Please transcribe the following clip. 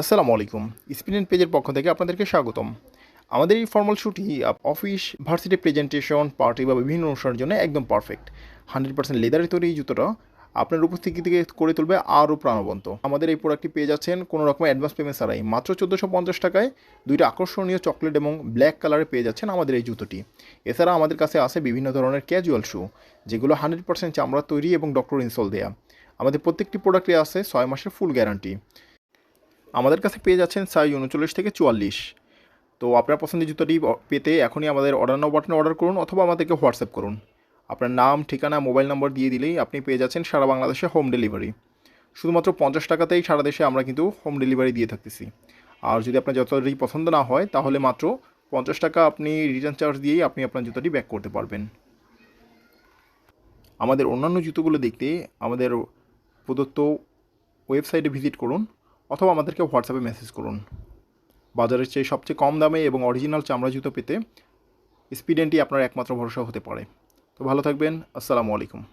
আসসালামু আলাইকুম। স্পিনেন পেজের পক্ষ থেকে আপনাদেরকে স্বাগতম। আমাদের এই ফর্মাল শ্যুটি অফিস, ভার্সিটি প্রেজেন্টেশন, পার্টি বা বিভিন্ন অনুষ্ঠানের জন্য একদম পারফেক্ট। হান্ড্রেড পার্সেন্ট লেদারের তৈরি এই জুতোটা আপনার উপস্থিতি থেকে করে তুলবে আরও প্রাণবন্ত। আমাদের এই প্রোডাক্টটি পেয়ে যাচ্ছেন কোনো রকম অ্যাডভান্স পেমেন্ট ছাড়াই। মাত্র চোদ্দোশো পঞ্চাশ টাকায় দুইটা আকর্ষণীয় চকলেট এবং ব্ল্যাক কালারে পেয়ে যাচ্ছেন আমাদের এই জুতোটি। এছাড়া আমাদের কাছে আছে বিভিন্ন ধরনের ক্যাজুয়াল শু, যেগুলো হান্ড্রেড পার্সেন্ট চামড়া তৈরি এবং ডক্টর ইনসোল দেয়া। আমাদের প্রত্যেকটি প্রোডাক্টে আছে ছয় মাসের ফুল গ্যারান্টি। আমাদের কাছে পেয়ে যাচ্ছেন সাইজ উনচল্লিশ থেকে চুয়াল্লিশ। তো আপনার পছন্দের জুতোটি পেতে এখনই আমাদের অর্ডার নাও বাটনে অর্ডার করুন অথবা আমাদেরকে হোয়াটসঅ্যাপ করুন। আপনার নাম, ঠিকানা মোবাইল নম্বর দিয়ে দিলেই আপনি পেয়ে যাচ্ছেন সারা বাংলাদেশে হোম ডেলিভারি শুধুমাত্র পঞ্চাশ টাকাতেই সারা দেশে আমরা কিন্তু হোম ডেলিভারি দিয়ে থাকতেছি। আর যদি আপনার জুতোটি পছন্দ না হয়, তাহলে মাত্র পঞ্চাশ টাকা আপনি রিটার্ন চার্জ দিয়েই আপনি আপনার জুতোটি ব্যাক করতে পারবেন। আমাদের অন্যান্য জুতোগুলো দেখতে আমাদের প্রদত্ত ওয়েবসাইটে ভিজিট করুন। অথবা আমাদেরকে হোয়াটসঅ্যাপে মেসেজ করুন। বাজারের চেয়ে সবচেয়ে কম দামে এবং অরিজিনাল চামড়া জুতো পেতে স্পিডেন্টই আপনার একমাত্র ভরসা হতে পারে। তো ভালো থাকবেন, আসসালামু আলাইকুম।